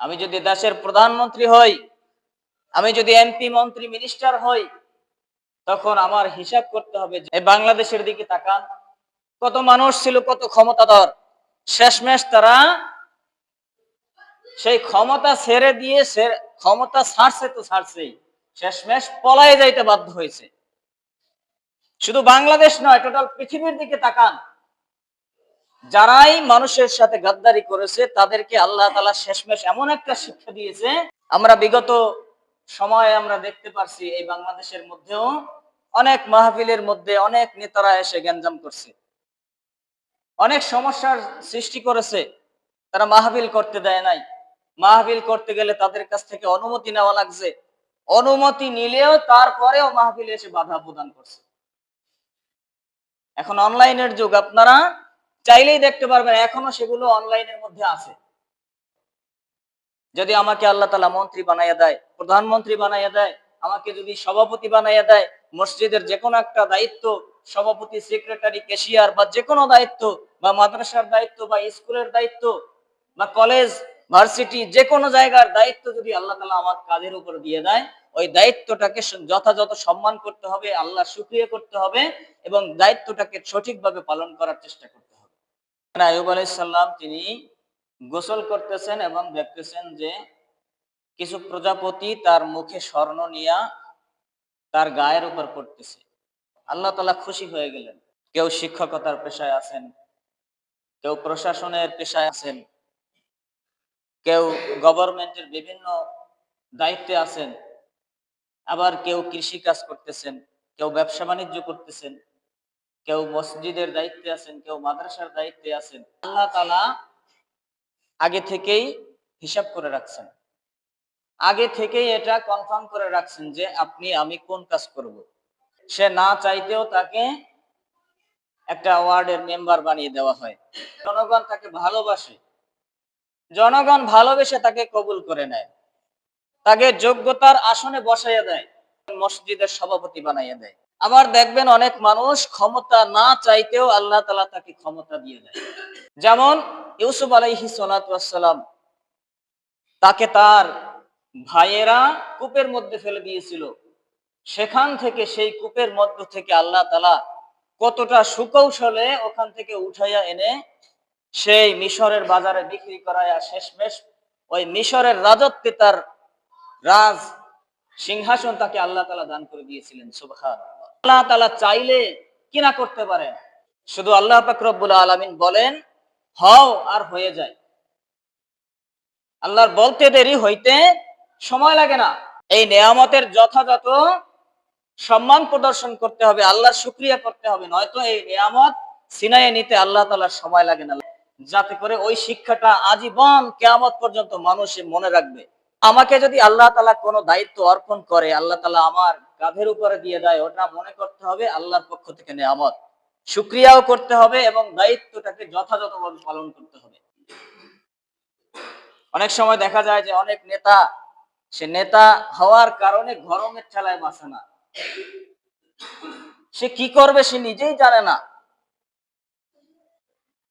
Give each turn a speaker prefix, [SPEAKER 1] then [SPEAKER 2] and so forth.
[SPEAKER 1] আমি যদি দেশের প্রধানমন্ত্রী হই, আমি যদি এমপি, মন্ত্রী, মিনিস্টার হই, তখন আমার হিসাব করতে হবে যে বাংলাদেশের দিকে তাকান। কত মানুষ ছিল, কত ক্ষমতাধর। শেষমেশ তারা সেই ক্ষমতা ছেড়ে দিয়ে ক্ষমতা ছাড়ছে তো ছাড়ছেই। শেষমেশ পলায়ে যাইতে বাধ্য হয়েছে। শুধু বাংলাদেশ নয় টোটাল পৃথিবীর দিকে তাকান। যারাই মানুষের সাথে গাদ্দারি করেছে, তাদেরকে আল্লাহ তালা শেষমেশ এমন একটা শিক্ষা দিয়েছে। আমরা বিগত সময়ে আমরা দেখতে পারছি এই বাংলাদেশের মধ্যেও অনেক মাহফিলের মধ্যে অনেক নেতারা এসে গ্যাঞ্জাম করছে। অনেক সমস্যার সৃষ্টি করেছে, তারা মাহফিল করতে দেয় নাই। মাহফিল করতে গেলে তাদের কাছ থেকে অনুমতি নেওয়া লাগছে। অনুমতি নিলেও তারপরেও মাহফিলে এসে বাধা প্রদান করছে। এখন অনলাইনের যুগ, আপনারা চাইলেই দেখতে পারবেন এখনও সেগুলো অনলাইনের মধ্যে আছে। যদি আমাকে আল্লাহ তালা মন্ত্রী বানাইয়া দেয়, প্রধানমন্ত্রী বানাইয়া দেয়, আমাকে যদি সভাপতি বানাইয়া দেয়, মসজিদের যে কোনো একটা দায়িত্ব, সভাপতি, সেক্রেটারি, ক্যাশিয়ার বা যে কোনো দায়িত্ব বা মাদ্রাসার দায়িত্ব বা স্কুলের দায়িত্ব বা কলেজ, ভার্সিটি যে কোনো জায়গার দায়িত্ব যদি আল্লাহ তালা আমার কাজের উপর দিয়ে দেয়, ওই দায়িত্বটাকে যথাযথ সম্মান করতে হবে আল্লাহ সুক্রিয়া করতে হবে এবং দায়িত্বটাকে সঠিকভাবে পালন করার চেষ্টা করতে হবে আয়ুব আলাইসাল্লাম তিনি গোসল করতেছেন এবং দেখতেছেন যে কিছু প্রজাপতি তার মুখে স্বর্ণ নিয়া তার গায়ের উপর পড়তেছে। আল্লাহ তালা খুশি হয়ে গেলেন। কেউ শিক্ষকতার পেশায় আছেন, কেউ প্রশাসনের পেশায় আছেন, কেউ গভর্নমেন্টের বিভিন্ন দায়িত্বে আছেন, আবার কেউ কৃষি কাজ করতেছেন, কেউ ব্যবসা বাণিজ্য করতেছেন। কেউ মসজিদের দায়িত্বে আছেন, কেউ মাদ্রাসার দায়িত্বে আছেন, আল্লাহ তালা আগে থেকেই হিসাব করে রাখছেন। আগে থেকেই এটা কনফার্ম করে রাখছেন যে আপনি, আমি কোন কাজ করব। সে না চাইতেও তাকে একটা ওয়ার্ডের মেম্বার বানিয়ে দেওয়া হয়। জনগণ তাকে ভালোবাসে। জনগণ ভালোবেসে তাকে কবুল করে নেয়। তাকে যোগ্যতার আসনে বসাইয়া দেয়। মসজিদের সভাপতি বানাইয়া দেয়। আবার দেখবেন অনেক মানুষ ক্ষমতা না চাইতেও আল্লাহ তালা তাকে ক্ষমতা দিয়ে দেয়। যেমন ইউসুফ আলাইহি সালাম তাকে তার ভাইয়েরা কূপের মধ্যে ফেলে দিয়েছিল। সেখান থেকে সেই কূপের মধ্য থেকে আল্লাহ তালা কতটা সুকৌশলে ওখান থেকে উঠাইয়া এনে সেই মিশরের বাজারে বিক্রি করাইয়া শেষমেশ ওই মিশরের রাজত্বে তার রাজ সিংহাসন তাকে আল্লাহ তালা দান করে দিয়েছিলেন সুবহান আল্লাহ তালা চাইলে কি না করতে পারেন শুধু আল্লাহ পাকরবুল আলমিন বলেন, হও আর হয়ে যায়। আল্লাহর বলতে দেরি হইতে সময় লাগে না। এই নেয়ামতের যথাযথ সম্মান প্রদর্শন করতে হবে, আল্লাহর শুক্রিয়া করতে হবে, নয়তো এই নিয়ামত সিনাইয়ে নিতে আল্লাহ তালার সময় লাগে না। যাতে করে ওই শিক্ষাটা আজীবন কেয়ামত পর্যন্ত মানুষ মনে রাখবে। আমাকে যদি আল্লাহ তালা কোনো দায়িত্ব অর্পণ করে, আল্লাহ তালা আমার কাঁধের উপরে দিয়ে দেয়, ওটা মনে করতে হবে আল্লাহর পক্ষ থেকে নেয়ামত। শুক্রিয়াও করতে হবে এবং দায়িত্বটাকে যথাযথভাবে পালন করতে হবে। অনেক সময় দেখা যায় যে অনেক নেতা, সে নেতা হওয়ার কারণে গরমের ঠেলায় বাসে না। সে কি করবে সে নিজেই জানে না।